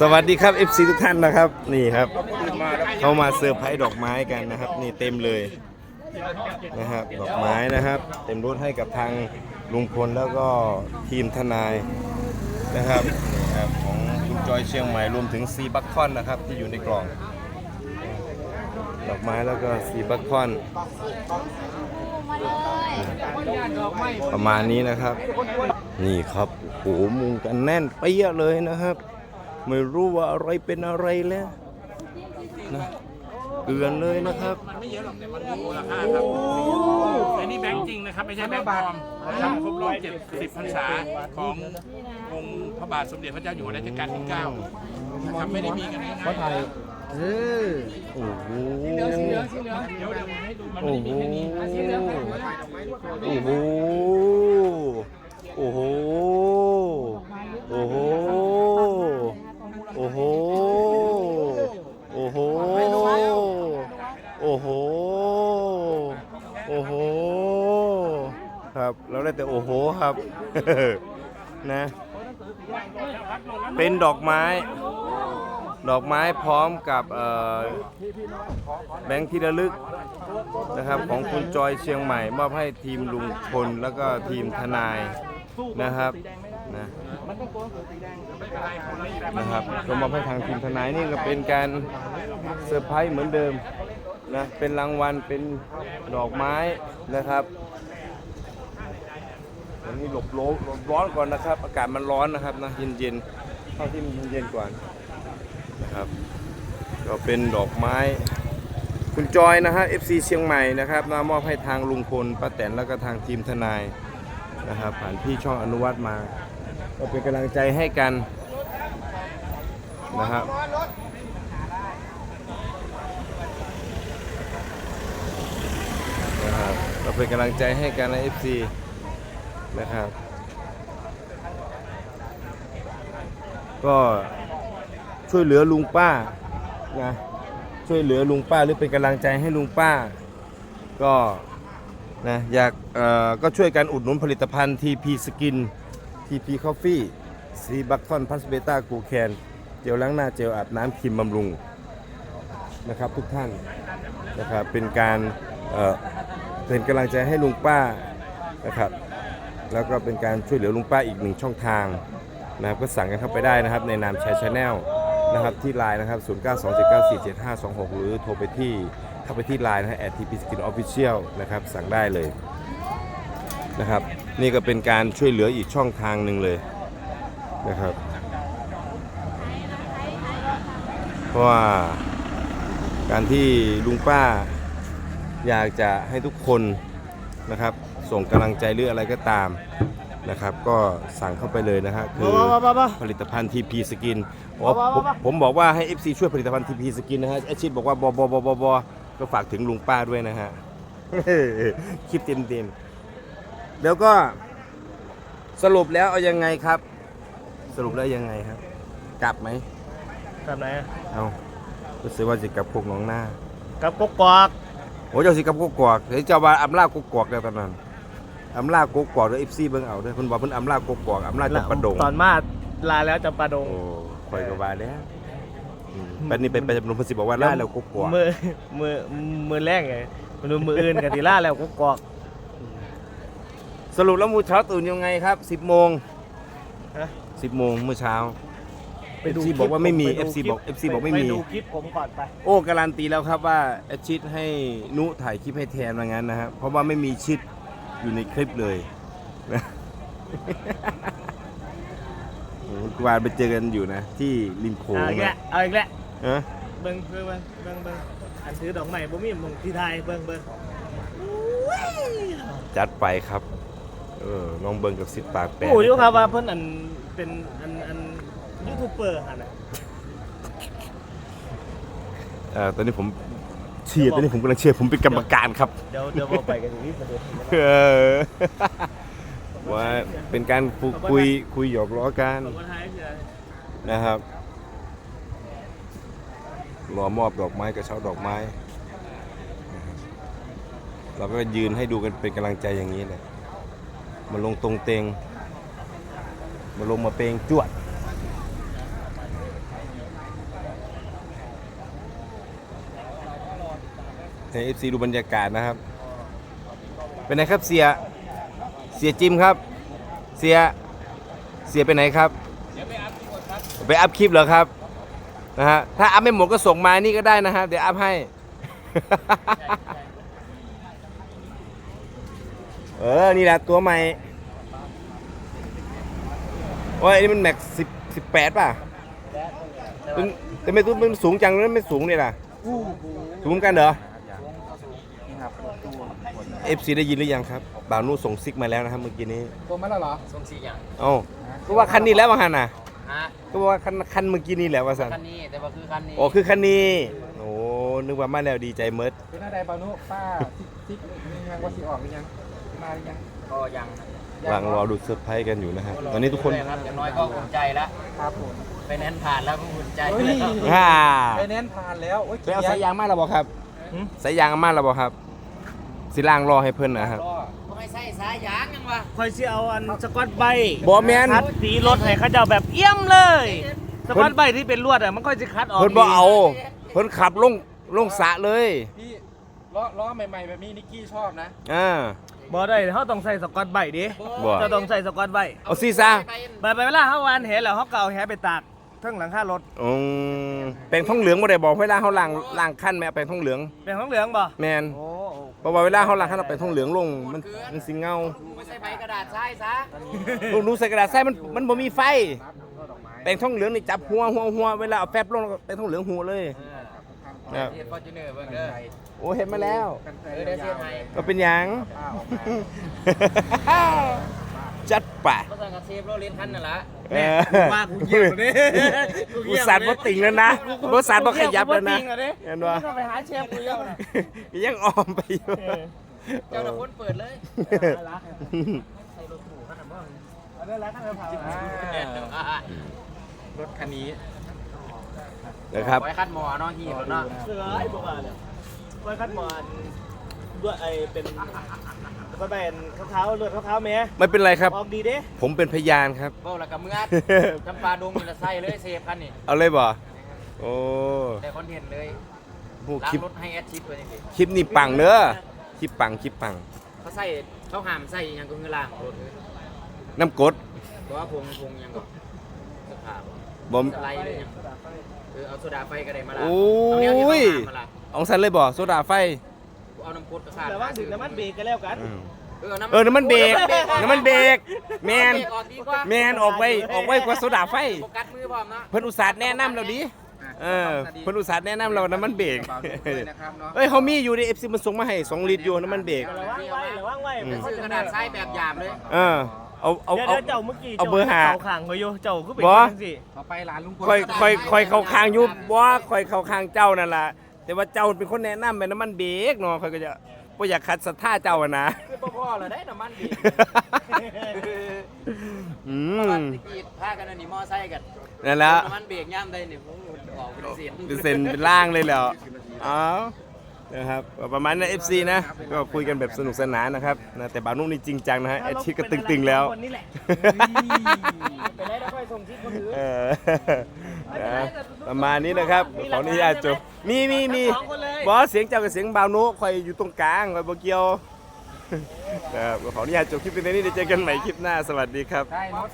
สวัสดีครับ FC ทุกท่านนะครับ นี่ครับ เข้ามาเซอร์ไพรส์ดอกไม้กันนะครับ นี่เต็มเลยนะครับดอกไม้นะครับ เต็มรถให้กับทางลุงพลแล้วก็ทีมทนายนะครับนี่ครับของลุงจอยเชียงใหม่รวมถึงซีบัคคอนนะครับที่อยู่ในกล่อง ดอกไม้แล้วก็ซีบัคคอน ประมาณนี้นะครับ นี่ครับโอ้โหมุงกันแน่นเปี้ยเลยนะครับ ไม่รู้ว่าอะไรเป็นอะไรแล้วนะเกลือนเลยนะครับ มันไม่เยอะหรอกแต่มันมีมูลค่าครับอันนี้แบงค์จริงนะครับ ไม่ใช่แบงค์ปลอมทำครบรอบ70พรรษาขององค์พระบาทสมเด็จพระเจ้าอยู่หัวรัชกาลที่9นะครับไม่ได้มีกันง่ายๆโอ้โหเดี๋ยวเดี๋ยวให้ดูมันโอ้ไม่ได้โหมีแค่นี้โอ้โหโอ้โหโอ้โหโอ้โหโอ้โหโอ้โหโอ้โห ครับ เราได้แต่โอ้โหครับ นะ เป็นดอกไม้ ดอกไม้พร้อมกับแบงค์ที่ระลึกนะครับ ของคุณจอยเชียงใหม่ มอบให้ทีมลุงพลแล้วก็ทีมทนายนะครับนะนะครับก็มอบให้ทางทีมทนายนี่ก็เป็นการเซอร์ไพรส์เหมือนเดิมนะเป็นรางวัลเป็นดอกไม้นะครับ อันนี้หลบโลหลบร้อนก่อนนะครับ อากาศมันร้อนนะครับนะเย็นๆเข้าที่มันเย็นๆก่อนนะครับ ก็เป็นดอกไม้ คุณจอยนะฮะ FC เชียงใหม่นะครับนามอบให้ทางลุงพลป้าแตนแล้วก็ทางทีมทนายนะครับผ่านพี่ช่องอนุวัฒน์มา ก็เป็นกำลังใจให้กันนะครับนะครับก็เป็นกำลังใจให้กันใน FC นะครับ ก็ช่วยเหลือลุงป้านะช่วยเหลือลุงป้าหรือเป็นกำลังใจให้ลุงป้า ก็นะอยากเอ่อก็ช่วยกันอุดหนุนผลิตภัณฑ์ TP Skin TP Coffee ซีบัคคอนพัสเบต้ากูแคนเจลล้างหน้าเจลอาบน้ำครีมบำรุงนะครับทุกท่านนะครับเป็นการเอ่อเป็นกำลังใจให้ลุงป้านะครับ แล้วก็เป็นการช่วยเหลือลุงป้าอีกหนึ่งช่องทางนะครับก็สั่งกันเข้าไปได้นะครับในนามแชร์ชาแนลนะครับที่ไลน์นะครับ 0927947526 หรือโทรไปที่เข้าไปที่ไลน์นะฮะ @tp skin official นะครับ สั่งได้เลยนะครับ นี่ก็เป็นการช่วยเหลืออีกช่องทางหนึ่งเลยนะครับ เพราะว่าการที่ลุงป้าอยากจะให้ทุกคนนะครับ ส่งกำลังใจหรืออะไรก็ตามนะครับก็สั่งเข้าไปเลยนะฮะคือผลิตภัณฑ์ TP Skin อ๋อผมผมบอกว่าให้ FC ช่วยผลิตภัณฑ์ TP Skin นะฮะแอดชิดบอกว่าบอบอบอบอบอก็ฝากถึงลุงป้าด้วยนะฮะคลิปเต็มเต็มๆแล้วก็สรุปแล้วเอายังไงครับ สรุปแล้วยังไงครับ กลับไหมกลับไหนอะเอารู้สึกว่าจะกลับพวกน้องหน้ากลับกกอกโอ้เจ้าสิกลับกกอกเดี๋ยวเจ้าว่าอำลากกอกแล้วตอนนั้น อำลากกอกเดี๋ยว FC เบิ่งเอาเด้อเพิ่นบอกเพิ่นอำลากกอกอำลาจับประดงตอนมาลาแล้วจะประดงโอ้คอยก็ว่าแล้วอืมปันนี้เป็นไปจำนวนพันสิบอกว่าล่าแล้วก็กลัวมือมือมือแรกไงมันดูมืออื่นกันทีล่าแล้วกกอกสรุปแล้วมูเช้าตื่นยังไงครับ10โมงฮะ10โมงเมื่อเช้าไปดู FC คลิปบอกว่าไม่มีปดู FC คลิปบอก FC บอกไม่มีไปดูคลิปผมก่อนไปโอ้การันตีแล้วครับว่าแอดชิดให้นุถ่ายคลิปให้แทนว่างั้นนะฮะเพราะว่าไม่มีชิด อยู่ในคลิปเลยนะโอ้กวานไปเจอกันอยู่นะ ที่ริมโขงเอาอีกแล้วนะเอาอีกแล้วฮะเบิ้งเบิ้งเบิ้งเบิ้งเบิ้งอันถือดอกไม้บ่มีมึงที่ไทยเบิ้งเบิ้งจัดไปครับ เออน้องเบิงกับสิทธิ์ปากแปรโอ้ยครับว่าเพิ่นอันเป็นอันอันยูทูบเบอร์อันน่ะ เอ่อตอนนี้ผม เชียร์ตอนนี้ผมกำลังเชียร์ผมเป็นกรรมการครับ เดี๋ยวเดี๋ยวบอกไปกันอย่างนี้ประเด็นเออว่าเป็นการพูดคุยคุยหยอกล้อกันบอกว่าไทยคืออะไรนะครับรอมอบดอกไม้กระเช้าดอกไม้นะครับเราก็ยืนให้ดูกันเป็นกำลังใจอย่างนี้เลยมาลงตรงเตงมาลงมาเปงจวด ให้ FC ดูบรรยากาศนะครับ เป็นไงครับเสีย เสียจิมครับ เสีย เสียไปไหนครับ ไปอัพคลิปเหรอครับ นะฮะ ถ้าอัพไม่หมดก็ส่งมานี่ก็ได้นะครับเดี๋ยวอัพให้ เออ นี่แหละตัวใหม่โอ้ยอันนี้มันแม็กสิบสิบแปดป่ะเป็นแต่ไม่ตัวมันสูงจังเลยไม่สูงเลยล่ะ สูงกันเหรอ เอฟซีได้ยินหรือยังครับบ่าวนู่ส่งซิกมาแล้วนะครับเมื่อกี้นี้ตัวมันแล้วเหรอส่งสีอย่างเอ้าก็ว่าคันนี้แล้วว่าฮันน่ะ ฮะก็ว่าคันคันเมื่อกี้นี้แหละว่าสันคันนี้แต่ว่าคือคันนี้โอ้คือคันนี้โอ้นึกว่ามาแล้วดีใจเมิดเป็นอะไรบานุป้าซิกซิกมียังว่าสิออกหรือยังมาหรือยังก็ยังวางรอดูเซอร์ไพรส์กันอยู่นะฮะตอนนี้ทุกคนครับอย่างน้อยก็อุ่นใจแล้วครับผมไปแนนผ่านแล้วก็อุ่นใจเฮ้ย แล้ว ฮ่าไปแนนผ่านแล้วโอ้ยไปเอาสายยางมาแล้วบอกครับ หืมสายยางเอามาแล้วบอกครับ สิล่างรอให้เพิ่นนะครับก็ไม่ใส่สายยางยังวะคอยสิเอาอันสกอตไบบ่แม่นคัดสีรถให้เขาเจ้าแบบเอี่ยมเลยสกอตไบที่เป็นลวดอะมันค่อยจะคัดออกเพิ่นบ่เอา เพิ่นขับลงลงสระเลยพี่ล้อล้อใหม่ๆแบบนี้นิกกี้ชอบนะอ่า บ่ได้เขาต้องใส่สกอตไบดิบ่ เจะต้องใส่สกอตไบเอาซีซะ ไปไปเวลาเขาวานแหแล้วเขาเก่าแหไปตาก เทั้งหลังคารถอืมแปลงท้องเหลืองบ่ได้บอกเวลาเฮาล้างล้างคันแม่เอาแปลงท้องเหลืองเป็นของเหลืองบ่แมนโอ้เพราะว่าเวลาเขาล้างคันเอาแปลงท้องเหลืองลงมันมันสิเงาไม่ใส่ใบกระดาษทรายซะลูกรู้ใส่กระดาษใส่มันมันบ่มีไฟ แปลงท้องเหลืองนี่จับหัวหัวหัวเวลาเอาแป๊บลงแล้วก็แปลงท้องเหลืองหัวเลยเออเทียนฟอร์จูเนอร์เบิ่งเด้อโอ้เห็นมาแล้ว เออเดี๋ยวเทียนไทยก็เป็นหยัง จัดไปก็สั่งกับเซฟโรเลนคันนั่นแหละ เออว่ากูเยี่ยมเลยกูสัตว์บ่ติ่งแล้วนะบ่สัตว์บ่ขยับแล้วนะกูบ่ติ่งอะดิเห็นบ่กูต้องไปหาเชฟกูเยอะนะยังออมไปอยู่เจ้าตะพ้นเปิดเลยเอาได้แล้วข้างในเผาอ่ารถคันนี้นะครับไว้คัดหมอเนาะหีบเนาะเสือไอ้พวกอะเนี่ยไว้คัดหมอนด้วยไอ้เป็น ก็เป็นขาวๆเลือดขาวๆแม่ไม่เป็นไรครับ ออกดีเด้ผมเป็นพยานครับ เบ้าแล้วก็เมื่อจำปาดงนี่ละใส่เลยเซฟคันนี่เอาเลยบ่โอ้ได้คอนเทนต์เลยผู้ล้าคลิงปรถให้แอดชิปเลยนี่คลิปนี้ปังเด้อคลิปปังคลิปปังเขาใส่เขาห้ามใส่หยังก็คือล่างรถเลยน้ำกรดเพราะว่าพงพงหยังก็สภาพบ่มสไลด์เลยหยังเออเอาโซดาไฟก็ได้มาละโอ้เอาแนวที่เขายห้ามมาละ เอาสันเลยบ่โซดาไฟ เอาน้ำกรดประสาทแต่ว่าถึงน้ำมันเบรกกันแล้วกันอืมเออเออ น้ำมันเบรก น้ำมันเบรก แมนเบรกออกดีกว่าแมนออกไว้ออกไว้กว่าโซดาไฟ โฟกัสมือพร้อมเนาะ เพิ่นอุตส่าห์แนะนำเราดิเออ เพิ่นอุตส่าห์แนะนำเราน้ำมันเบรกเบานุด้วยนะครับเนาะเอ้ยเขามีอยู่ใน FC มันส่งมาให้2ลิตรอยู่น้ำมันเบรก ระวังไว้ระวังไว้อืมซื้อกระดาษทรายแบบหยาบเลย เออ เอาเอาเดี๋ยวเอา เดี๋ยวเจ้าเมื่อกี้เอาเบอร์หาเจ้ข่างเขาอยู่เจ้าคือเป็นบ่ จังซี่ต่อไปร้านลุงพลค่อยค่อยค่อยเข้าข้างอยู่บ่ค่อยเข้าข้างเจ้านั่นล่ะ แต่ว่าเจ้าเป็นคนแนะนำเป็นน้ำมันเบรกเนาะค่อยก็จะบ่อยากขัดศรัทธาเจ้าอะนะ คือพ่อๆเลยได้น้ำมันดีอืเพราะว่ามตะกี้พากันอันนี้มอไซค์กันนั่นแหละน้ำมันเบรกย่ำได้นี่ผมออกเป็นเสียงเป็นเซนเป็นล่างเลยแล้วเอานะครับก็ประมาณนั้น FC นะ ก็คุยกันแบบสนุกสนานนะครับนะแต่บาวนุ่มนี่จริงจังนะฮะแอดชิดก็ตึงๆแล้ว คนนี้แหละไปได้แล้วค่อยส่งที่คนอื่น เออ นะประมาณนี้นะครับขออนุญาตจบมีมีมีสองคนเลยบอสเสียงเจ้ากับเสียงบาวนุคอยอยู่ตรงกลางคอยบเกียวนะครับขออนุญาตจบคลิปเป็นนี้เดี๋ยวเจอกันใหม่คลิปหน้าสวัสดีครับได้รถ